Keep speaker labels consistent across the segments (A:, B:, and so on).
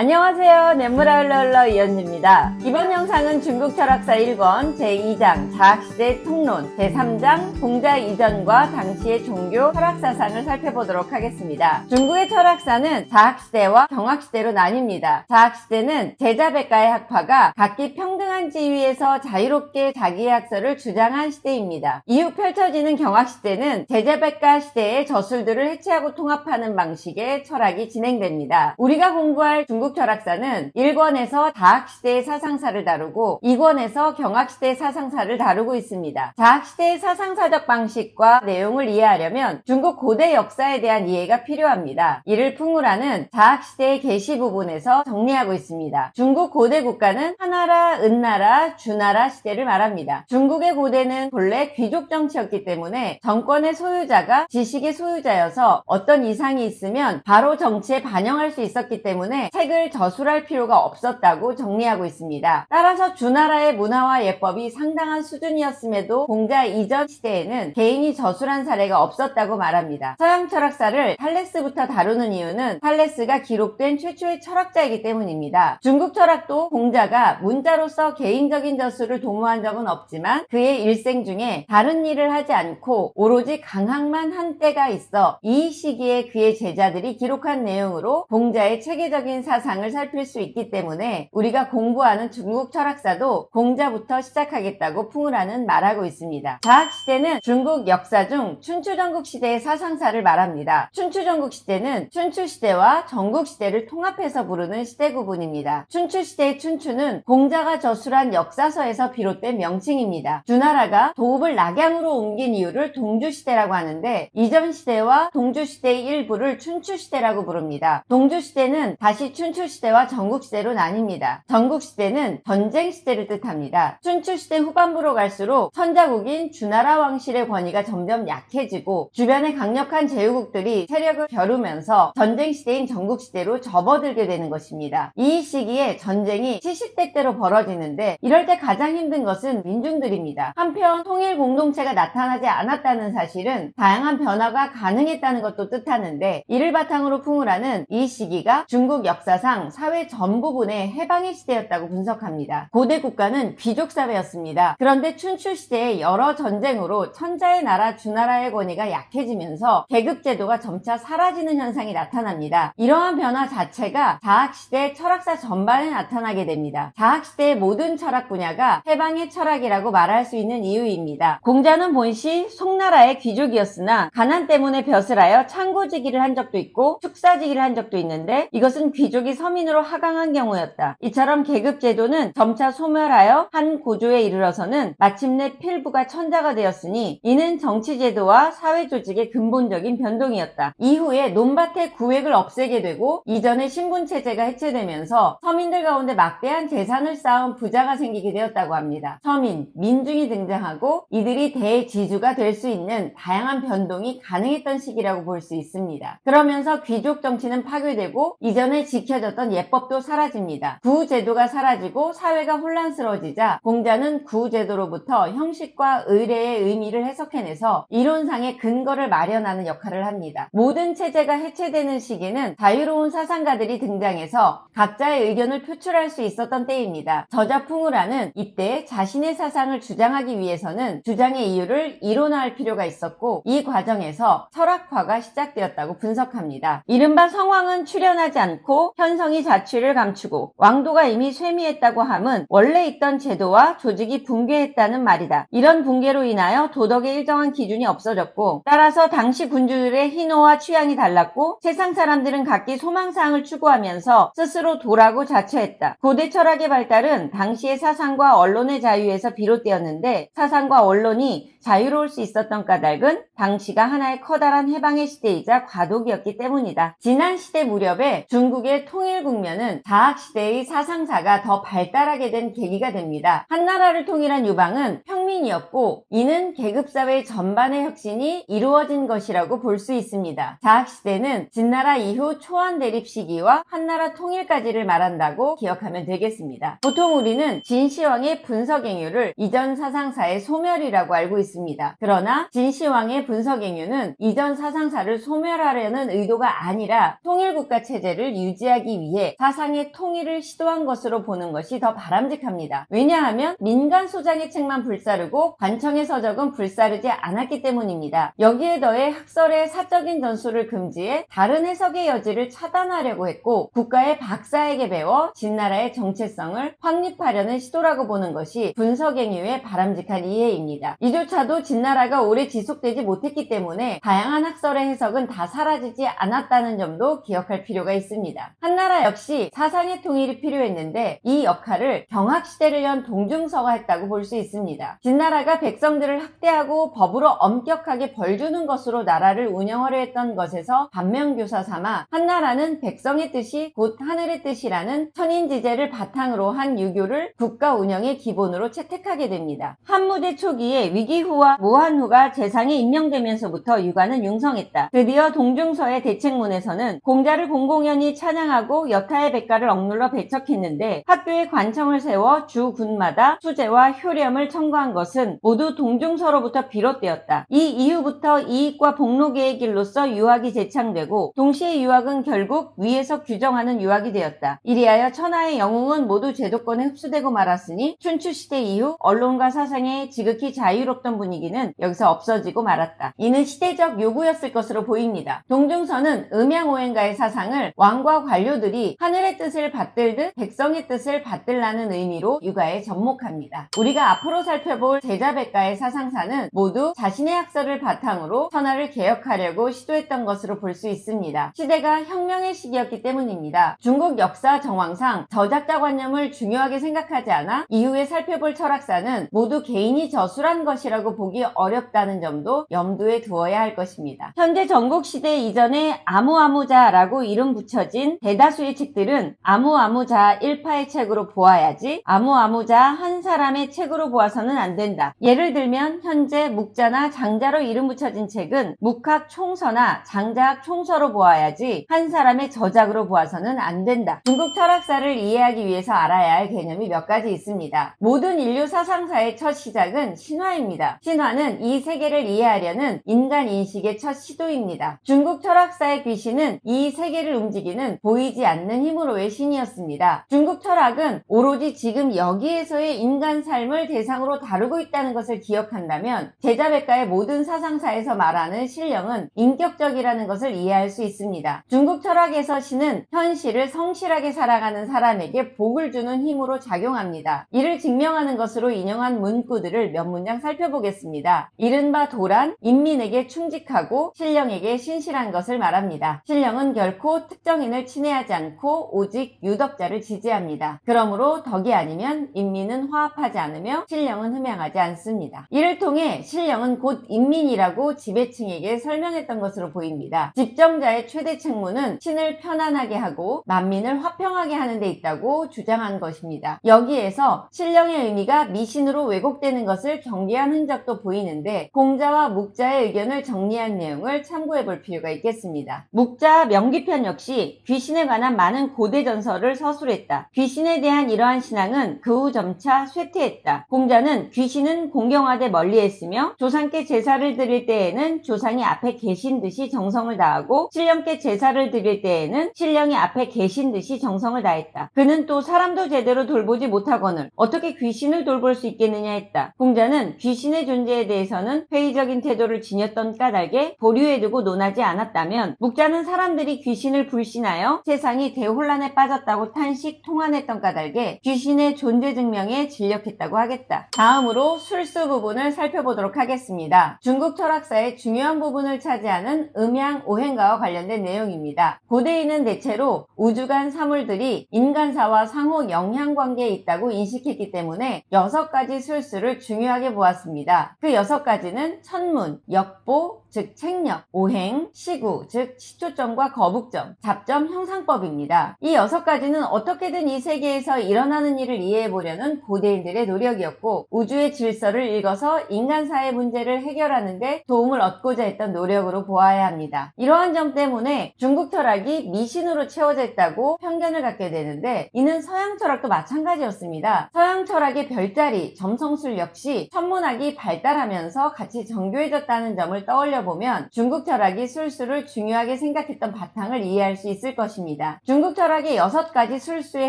A: 안녕하세요. 넷무라흘러흘러 이현주입니다. 이번 영상은 중국 철학사 1권 제2장 자학시대 통론 제3장 공자 이전과 당시의 종교 철학사상을 살펴보도록 하겠습니다. 중국의 철학사는 자학시대와 경학시대로 나뉩니다. 자학시대는 제자백가의 학파가 각기 평등한 지위에서 자유롭게 자기의 학설을 주장한 시대입니다. 이후 펼쳐지는 경학시대는 제자백가 시대의 저술들을 해체하고 통합하는 방식의 철학이 진행됩니다. 우리가 공부할 중국 철학사는 1권에서 자학시대의 사상사를 다루고 2권에서 경학시대의 사상사를 다루고 있습니다. 자학시대의 사상사적 방식과 내용을 이해하려면 중국 고대 역사에 대한 이해가 필요합니다. 이를 풍우라는 자학시대의 계시 부분에서 정리하고 있습니다. 중국 고대 국가는 하나라, 은나라, 주나라 시대를 말합니다. 중국의 고대는 본래 귀족 정치였기 때문에 정권의 소유자가 지식의 소유자여서 어떤 이상이 있으면 바로 정치에 반영할 수 있었기 때문에 책을 저술할 필요가 없었다고 정리하고 있습니다. 따라서 주나라의 문화와 예법이 상당한 수준이었음에도 공자 이전 시대에는 개인이 저술한 사례가 없었다고 말합니다. 서양 철학사를 탈레스부터 다루는 이유는 탈레스가 기록된 최초의 철학자이기 때문입니다. 중국 철학도 공자가 문자로서 개인적인 저술을 도모한 적은 없지만 그의 일생 중에 다른 일을 하지 않고 오로지 강학만 한 때가 있어 이 시기에 그의 제자들이 기록한 내용으로 공자의 체계적인 사상 을 살필 수 있기 때문에 우리가 공부하는 중국 철학사도 공자부터 시작하겠다고 풍우라는 말하고 있습니다. 자학시대는 중국 역사 중 춘추전국 시대의 사상사를 말합니다. 춘추전국 시대는 춘추시대와 전국시대를 통합해서 부르는 시대 구분입니다. 춘추시대의 춘추는 공자가 저술한 역사서에서 비롯된 명칭입니다. 주나라가 도읍을 낙양으로 옮긴 이유를 동주시대라고 하는데 이전 시대와 동주시대의 일부를 춘추시대라고 부릅니다. 동주시대는 다시 춘추 시대와 전국시대로 나뉩니다. 전국시대는 전쟁시대를 뜻합니다. 춘추시대 후반부로 갈수록 선자국인 주나라 왕실의 권위가 점점 약해지고 주변의 강력한 제후국들이 세력을 겨루면서 전쟁시대인 전국시대로 접어들게 되는 것입니다. 이 시기에 전쟁이 70대 때로 벌어지는데 이럴 때 가장 힘든 것은 민중들입니다. 한편 통일 공동체가 나타나지 않았다는 사실은 다양한 변화가 가능했다는 것도 뜻하는데 이를 바탕으로 풍우라는 이 시기가 중국 역사상 사회 전 부분의 해방의 시대였다고 분석합니다. 고대 국가는 귀족 사회였습니다. 그런데 춘추 시대의 여러 전쟁으로 천자의 나라 주나라의 권위가 약해지면서 계급 제도가 점차 사라지는 현상이 나타납니다. 이러한 변화 자체가 자학시대 철학사 전반에 나타나게 됩니다. 자학시대의 모든 철학 분야가 해방의 철학이라고 말할 수 있는 이유입니다. 공자는 본시 송나라의 귀족이었으나 가난 때문에 벼슬 하여 창고지기를 한 적도 있고 축사지기를 한 적도 있는데 이것은 귀족이 서민으로 하강한 경우였다. 이처럼 계급 제도는 점차 소멸하여 한 고조에 이르러서는 마침내 필부가 천자가 되었으니 이는 정치 제도와 사회 조직의 근본적인 변동이었다. 이후에 논밭의 구획을 없애게 되고 이전의 신분 체제가 해체되면서 서민들 가운데 막대한 재산을 쌓은 부자가 생기게 되었다고 합니다. 서민, 민중이 등장하고 이들이 대지주가 될 수 있는 다양한 변동이 가능했던 시기라고 볼 수 있습니다. 그러면서 귀족 정치는 파괴되고 이전에 지켜 졌던 예법도 사라집니다. 구제도가 사라지고 사회가 혼란스러워지자 공자는 구제도로부터 형식과 의례의 의미를 해석해내서 이론상의 근거를 마련하는 역할을 합니다. 모든 체제가 해체되는 시기는 자유로운 사상가들이 등장해서 각자의 의견을 표출할 수 있었던 때입니다. 저자 풍우라는 이때 자신의 사상을 주장하기 위해서는 주장의 이유를 이론화할 필요가 있었고 이 과정에서 철학화가 시작되었다고 분석합니다. 이른바 성왕은 출현하지 않고 현 성이 자취를 감추고 왕도가 이미 쇠미했다고 함은 원래 있던 제도와 조직이 붕괴했다는 말이다. 이런 붕괴로 인하여 도덕의 일정한 기준이 없어졌고 따라서 당시 군주들의 희노와 취향이 달랐고 세상 사람들은 각기 소망사항을 추구하면서 스스로 도라고 자처했다. 고대 철학의 발달은 당시의 사상과 언론의 자유에서 비롯되었는데 사상과 언론이 자유로울 수 있었던 까닭은 당시가 하나의 커다란 해방의 시대이자 과도기였기 때문이다. 지난 시대 무렵에 중국의 통일 국면은 자학시대의 사상사가 더 발달하게 된 계기가 됩니다. 한나라를 통일한 유방은 평민이었고 이는 계급사회 전반의 혁신이 이루어진 것이라고 볼 수 있습니다. 자학시대는 진나라 이후 초안 대립 시기와 한나라 통일까지를 말한다고 기억하면 되겠습니다. 보통 우리는 진시황의 분석행위를 이전 사상사의 소멸이라고 알고 있습니다. 그러나 진시황의 분석행위는 이전 사상사를 소멸하려는 의도가 아니라 통일국가 체제를 유지하기 이해하기 위해 사상의 통일을 시도한 것으로 보는 것이 더 바람직합니다. 왜냐하면 민간 소장의 책만 불사르고 관청의 서적은 불사르지 않았기 때문입니다. 여기에 더해 학설의 사적인 전수를 금지해 다른 해석의 여지를 차단하려고 했고 국가의 박사에게 배워 진나라의 정체성을 확립하려는 시도라고 보는 것이 분석행위의 바람직한 이해입니다. 이조차도 진나라가 오래 지속되지 못했기 때문에 다양한 학설의 해석은 다 사라지지 않았다는 점도 기억할 필요가 있습니다. 한 나라 역시 사상의 통일이 필요했는데 이 역할을 경학시대를 연 동중서가 했다고 볼 수 있습니다. 진나라가 백성들을 학대하고 법으로 엄격하게 벌주는 것으로 나라를 운영하려 했던 것에서 반면교사 삼아 한나라는 백성의 뜻이 곧 하늘의 뜻이라는 천인지제를 바탕으로 한 유교를 국가 운영의 기본으로 채택하게 됩니다. 한무대 초기에 위기후와 무한후가 재상에 임명되면서부터 유가는 융성했다. 드디어 동중서의 대책문에서는 공자를 공공연히 찬양하고 여타의 백가를 억눌러 배척했는데 학교에 관청을 세워 주 군마다 수재와 효렴을 청구한 것은 모두 동중서로부터 비롯되었다. 이 이후부터 이익과 복로계의 길로서 유학이 재창되고 동시에 유학은 결국 위에서 규정하는 유학이 되었다. 이리하여 천하의 영웅은 모두 제도권에 흡수되고 말았으니 춘추시대 이후 언론과 사상의 지극히 자유롭던 분위기는 여기서 없어지고 말았다. 이는 시대적 요구였을 것으로 보입니다. 동중서는 음양오행가의 사상을 왕과 관료 들이 하늘의 뜻을 받들듯 백성의 뜻을 받들라는 의미로 육아에 접목합니다. 우리가 앞으로 살펴볼 제자백가의 사상사는 모두 자신의 학설을 바탕으로 천하를 개혁하려고 시도했던 것으로 볼 수 있습니다. 시대가 혁명의 시기였기 때문입니다. 중국 역사 정황상 저작자 관념을 중요하게 생각하지 않아 이후에 살펴볼 철학사는 모두 개인이 저술한 것이라고 보기 어렵다는 점도 염두에 두어야 할 것입니다. 현재 전국 시대 이전에 아무아무자라고 이름 붙여진 대 다수의 책들은 아무아무자 일파의 책으로 보아야지 아무아무자 한 사람의 책으로 보아서는 안 된다. 예를 들면 현재 묵자나 장자로 이름 붙여진 책은 묵학 총서나 장자학 총서로 보아야지 한 사람의 저작으로 보아서는 안 된다. 중국 철학사를 이해하기 위해서 알아야 할 개념이 몇 가지 있습니다. 모든 인류 사상사의 첫 시작은 신화입니다. 신화는 이 세계를 이해하려는 인간 인식의 첫 시도입니다. 중국 철학사의 귀신은 이 세계를 움직이는 보이 지 않는 힘으로의 신이었습니다. 중국 철학은 오로지 지금 여기에서의 인간 삶을 대상으로 다루고 있다는 것을 기억한다면 제자백가의 모든 사상사에서 말하는 신령은 인격적이라는 것을 이해할 수 있습니다. 중국 철학에서 신은 현실을 성실하게 살아가는 사람에게 복을 주는 힘으로 작용합니다. 이를 증명하는 것으로 인용한 문구들을 몇 문장 살펴보겠습니다. 이른바 도란, 인민에게 충직하고 신령에게 신실한 것을 말합니다. 신령은 결코 특정인을 친애하지 않고 오직 유덕자를 지지합니다. 그러므로 덕이 아니면 인민은 화합하지 않으며 신령은 흠양하지 않습니다. 이를 통해 신령은 곧 인민이라고 지배층에게 설명했던 것으로 보입니다. 집정자의 최대 책무는 신을 편안하게 하고 만민을 화평하게 하는 데 있다고 주장한 것입니다. 여기에서 신령의 의미가 미신으로 왜곡되는 것을 경계한 흔적도 보이는데 공자와 묵자의 의견을 정리한 내용을 참고해 볼 필요가 있겠습니다. 묵자 명기편 역시 귀신에 관한 많은 고대 전설을 서술했다. 귀신에 대한 이러한 신앙은 그 후 점차 쇠퇴했다. 공자는 귀신은 공경하되 멀리했으며 조상께 제사를 드릴 때에는 조상이 앞에 계신 듯이 정성을 다하고 신령께 제사를 드릴 때에는 신령이 앞에 계신 듯이 정성을 다했다. 그는 또 사람도 제대로 돌보지 못하거늘 어떻게 귀신을 돌볼 수 있겠느냐 했다. 공자는 귀신의 존재에 대해서는 회의적인 태도를 지녔던 까닭에 보류해두고 논하지 않았다면 묵자는 사람들이 귀신을 불신하여 세 상이 대혼란에 빠졌다고 탄식 통한했던 까닭에 귀신의 존재 증명에 진력했다고 하겠다. 다음으로 술수 부분을 살펴보도록 하겠습니다. 중국 철학사의 중요한 부분을 차지하는 음양 오행가와 관련된 내용입니다. 고대인은 대체로 우주간 사물들이 인간사와 상호 영향관계에 있다고 인식했기 때문에 여섯 가지 술수를 중요하게 보았습니다. 그 여섯 가지는 천문, 역보, 즉 책력, 오행, 시구, 즉 시초점과 거북점, 잡점, 형상 법입니다. 이 여섯 가지는 어떻게든 이 세계에서 일어나는 일을 이해해 보려는 고대인들의 노력이었고 우주의 질서를 읽어서 인간사의 문제를 해결하는데 도움을 얻고자 했던 노력으로 보아야 합니다. 이러한 점 때문에 중국 철학이 미신으로 채워져 있다고 편견을 갖게 되는데 이는 서양 철학도 마찬가지였습니다. 서양 철학의 별자리, 점성술 역시 천문학이 발달하면서 같이 정교해졌다는 점을 떠올려 보면 중국 철학이 술수를 중요하게 생각했던 바탕을 이해할 수 있을 것입니다. 중국 철학의 여섯 가지 술수의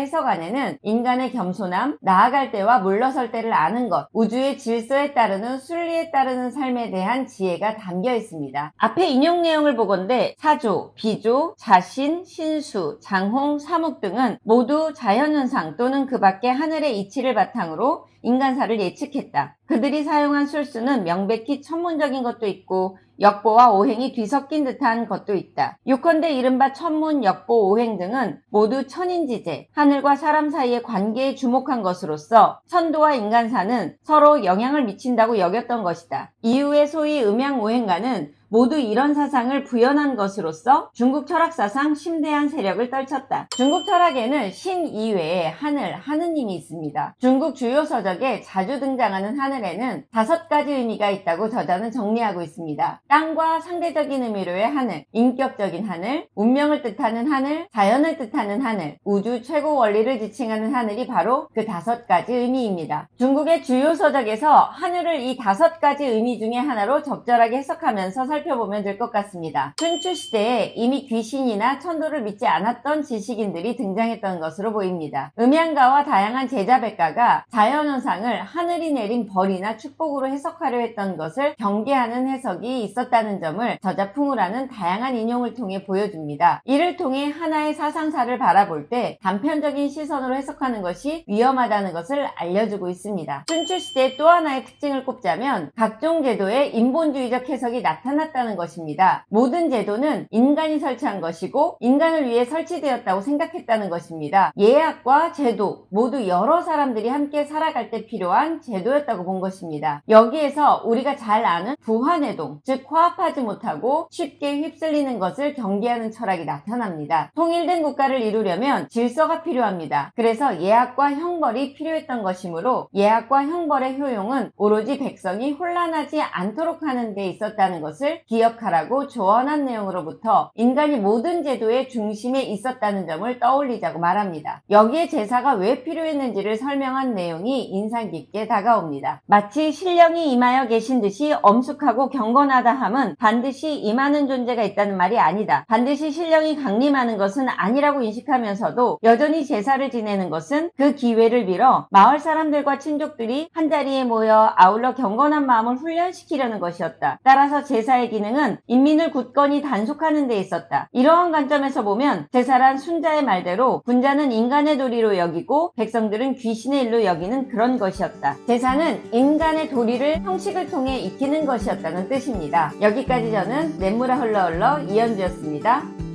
A: 해석 안에는 인간의 겸손함, 나아갈 때와 물러설 때를 아는 것, 우주의 질서에 따르는 순리에 따르는 삶에 대한 지혜가 담겨 있습니다. 앞에 인용 내용을 보건대 사조, 비조, 자신, 신수, 장홍, 사묵 등은 모두 자연현상 또는 그 밖의 하늘의 이치를 바탕으로 인간사를 예측했다. 그들이 사용한 술수는 명백히 천문적인 것도 있고 역보와 오행이 뒤섞인 듯한 것도 있다. 요컨대 이른바 천문, 역보, 오행 등은 모두 천인지제, 하늘과 사람 사이의 관계에 주목한 것으로서 천도와 인간사는 서로 영향을 미친다고 여겼던 것이다. 이후에 소위 음양오행가는 모두 이런 사상을 부연한 것으로서 중국 철학 사상 심대한 세력을 떨쳤다. 중국 철학에는 신 이외에 하늘, 하느님이 있습니다. 중국 주요 서적에 자주 등장하는 하늘에는 다섯 가지 의미가 있다고 저자는 정리하고 있습니다. 땅과 상대적인 의미로의 하늘, 인격적인 하늘, 운명을 뜻하는 하늘, 자연을 뜻하는 하늘, 우주 최고 원리를 지칭하는 하늘이 바로 그 다섯 가지 의미입니다. 중국의 주요 서적에서 하늘을 이 다섯 가지 의미 중에 하나로 적절하게 해석하면서 살펴보면 될 것 같습니다. 춘추 시대에 이미 귀신이나 천도를 믿지 않았던 지식인들이 등장했던 것으로 보입니다. 음양가와 다양한 제자백가가 자연현상을 하늘이 내린 벌이나 축복으로 해석하려 했던 것을 경계하는 해석이 있었다는 점을 저자 풍우라는 다양한 인용을 통해 보여줍니다. 이를 통해 하나의 사상사를 바라볼 때 단편적인 시선으로 해석하는 것이 위험하다는 것을 알려주고 있습니다. 춘추 시대의 또 하나의 특징을 꼽자면 각종 제도의 인본주의적 해석이 나타났다 는 것입니다. 모든 제도는 인간이 설치한 것이고 인간을 위해 설치되었다고 생각했다는 것입니다. 예약과 제도 모두 여러 사람들이 함께 살아갈 때 필요한 제도였다고 본 것입니다. 여기에서 우리가 잘 아는 부화내동, 즉 화합하지 못하고 쉽게 휩쓸리는 것을 경계하는 철학이 나타납니다. 통일된 국가를 이루려면 질서가 필요합니다. 그래서 예약과 형벌이 필요했던 것이므로 예약과 형벌의 효용은 오로지 백성이 혼란하지 않도록 하는 데 있었다는 것을 기억하라고 조언한 내용으로부터 인간이 모든 제도의 중심에 있었다는 점을 떠올리자고 말합니다. 여기에 제사가 왜 필요했는지를 설명한 내용이 인상 깊게 다가옵니다. 마치 신령이 임하여 계신 듯이 엄숙하고 경건하다 함은 반드시 임하는 존재가 있다는 말이 아니다. 반드시 신령이 강림하는 것은 아니라고 인식하면서도 여전히 제사를 지내는 것은 그 기회를 빌어 마을 사람들과 친족들이 한자리에 모여 아울러 경건한 마음을 훈련시키려는 것이었다. 따라서 기능은 인민을 굳건히 단속하는 데 있었다. 이러한 관점에서 보면 제사란 순자의 말대로 군자는 인간의 도리로 여기고 백성들은 귀신의 일로 여기는 그런 것이었다. 제사는 인간의 도리를 형식을 통해 익히는 것이었다는 뜻입니다. 여기까지 저는 냇물아 흘러 흘러 이현주였습니다.